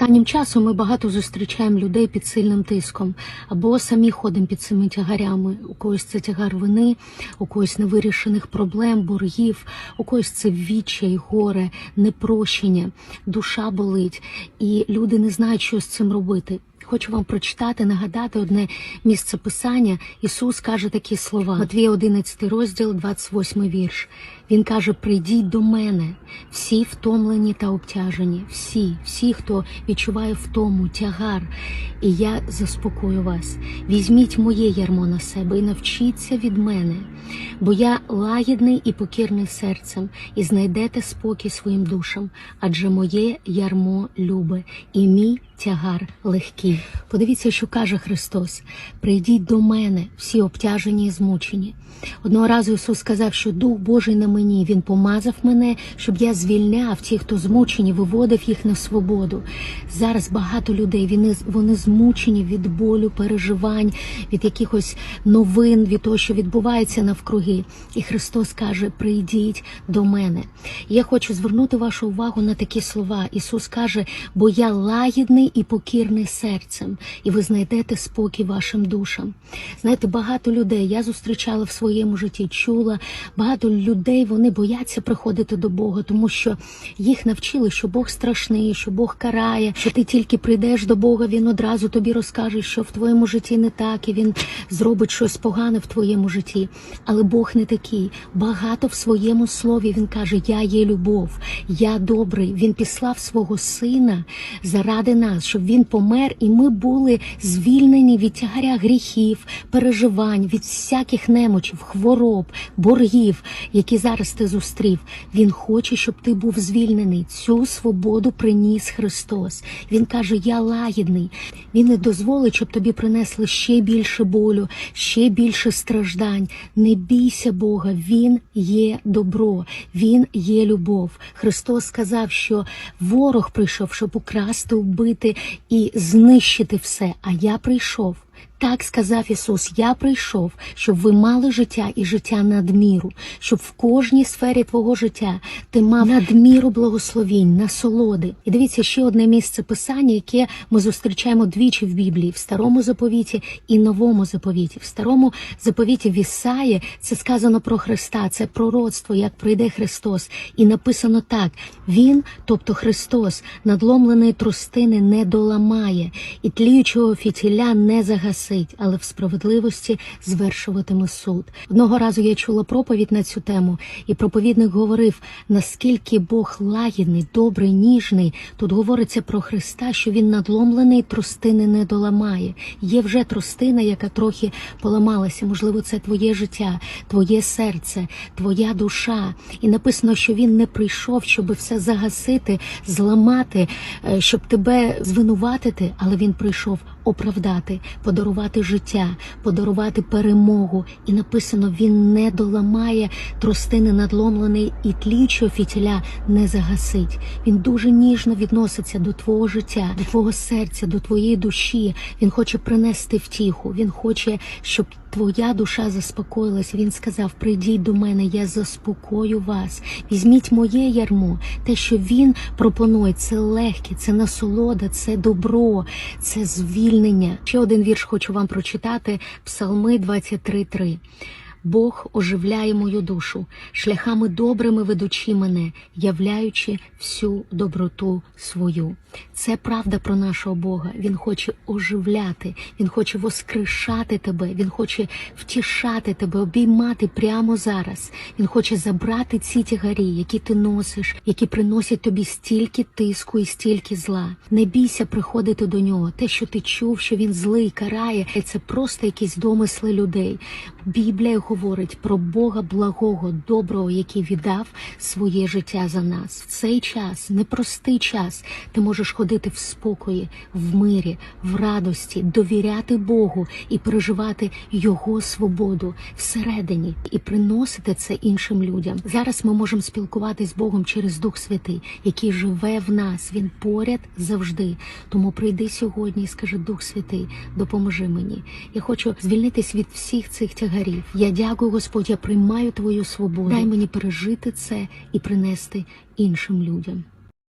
Останнім часом ми багато зустрічаємо людей під сильним тиском, або самі ходимо під цими тягарями. У когось це тягар вини, у когось невирішених проблем, боргів, у когось це відчай, горе, непрощення, душа болить, і люди не знають, що з цим робити. Хочу вам прочитати, нагадати одне місце писання. Ісус каже такі слова. Матвія 11 розділ, 28 вірш. Він каже: Прийдіть до мене, всі втомлені та обтяжені, всі, всі, хто відчуває втому, тягар, і я заспокою вас. Візьміть моє ярмо на себе і навчіться від мене, бо я лагідний і покірний серцем, і знайдете спокій своїм душам, адже моє ярмо любе, і мій тягар легкий. Подивіться, що каже Христос: прийдіть до мене, всі обтяжені і змучені. Одного разу Ісус сказав, що Дух Божий на мені, Він помазав мене, щоб я звільняв тих, хто змучені, виводив їх на свободу. Зараз багато людей вони, вони змучені від болю, переживань, від якихось новин, від того, що відбувається навкруги. І Христос каже: Прийдіть до мене. Я хочу звернути вашу увагу на такі слова. Ісус каже, бо я лагідний і покірний серцем, і ви знайдете спокій вашим душам. Знаєте, багато людей я зустрічала в своєму житті, чула. Багато людей вони бояться приходити до Бога, тому що їх навчили, що Бог страшний, що Бог карає, що ти тільки прийдеш до Бога, він одразу тобі розкаже, що в твоєму житті не так, і він зробить щось погане в твоєму житті. Але Бог не такий. Багато в своєму слові він каже: Я є любов, я добрий. Він післав свого сина заради нас, щоб він помер, і ми були звільнені від тягаря гріхів, переживань, від всяких немочів, хвороб, боргів, які зараз ти зустрів. Він хоче, щоб ти був звільнений. Цю свободу приніс Христос. Він каже: Я лагідний. Він не дозволить, щоб тобі принесли ще більше болю, ще більше страждань. Не бійся Бога, Він є добро, Він є любов. Христос сказав, що ворог прийшов, щоб украсти, вбити і знищити все. А я прийшов. Так сказав Ісус: Я прийшов, щоб ви мали життя і життя надміру, щоб в кожній сфері твого життя ти мав надміру благословінь, насолоди. І дивіться ще одне місце писання, яке ми зустрічаємо двічі в Біблії, в старому заповіті і новому заповіті. В старому заповіті в Ісаї це сказано про Христа, це пророцтво, як прийде Христос. І написано так: Він, тобто Христос, надломленої тростини не доламає, і тліючого фітіля не загасить, але в справедливості звершуватиме суд. Одного разу я чула проповідь на цю тему, і проповідник говорив, наскільки Бог лагідний, добрий, ніжний. Тут говориться про Христа, що він надломлений, тростини не доламає. Є вже тростина, яка трохи поламалася. Можливо, це твоє життя, твоє серце, твоя душа. І написано, що він не прийшов, щоб все загасити, зламати, е, щоб тебе звинуватити, але він прийшов оправдати, подарувати життя, подарувати перемогу. І написано: він не доламає тростини надломлений і тлічого фітіля не загасить. Він дуже ніжно відноситься до твого життя, до твого серця, до твоєї душі. Він хоче принести втіху. Він хоче, щоб твоя душа заспокоїлась. Він сказав: Прийдіть до мене, я заспокою вас. Візьміть моє ярмо. Те, що він пропонує, це легке, це насолода, це добро, це звільнення. Ще один вірш хочу вам прочитати: Псалми 23.3. Бог оживляє мою душу, шляхами добрими ведучи мене, являючи всю доброту свою. Це правда про нашого Бога. Він хоче оживляти, він хоче воскрешати тебе, він хоче втішати тебе, обіймати прямо зараз. Він хоче забрати ці тягарі, які ти носиш, які приносять тобі стільки тиску і стільки зла. Не бійся приходити до нього. Те, що ти чув, що він злий, карає, це просто якісь домисли людей. Біблія говорить про Бога благого, доброго, який віддав своє життя за нас. В цей час, непростий час, ти можеш ходити в спокої, в мирі, в радості, довіряти Богу і переживати Його свободу всередині і приносити це іншим людям. Зараз ми можемо спілкуватись з Богом через Дух Святий, який живе в нас. Він поряд завжди. Тому прийди сьогодні і скажи, Дух Святий, допоможи мені. Я хочу звільнитись від всіх цих тягарів. Я дякую, Господь, я приймаю твою свободу. Дай мені пережити це і принести іншим людям.